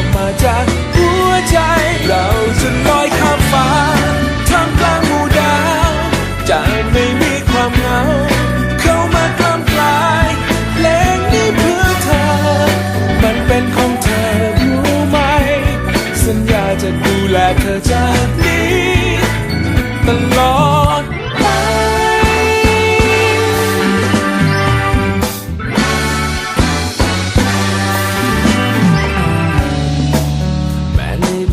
ออกมาจากหัวใจ เราจะลอยข้ามฟ้าท่ามกลางหมู่ดาวจะไม่มีความเหงา เข้ามากลามกลายเพลงนี้เพื่อเธอ มันเป็นของเธอรู้ไหม สัญญาจะดูแลเธอจากนี้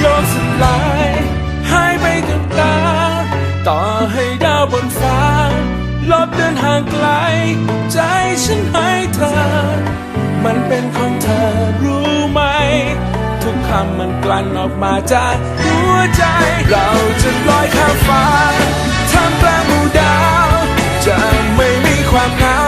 โลกสลายหายไปกับตา ต่อให้ดาวบนฟ้า ลบเดินห่างไกล ใจฉันให้เธอ มันเป็นของเธอรู้ไหม ทุกคำมันกลั่นออกมาจากหัวใจ เราจะลอยข้ามฟ้าท่ามกลางหมู่ดาว จะไม่มีความเหงา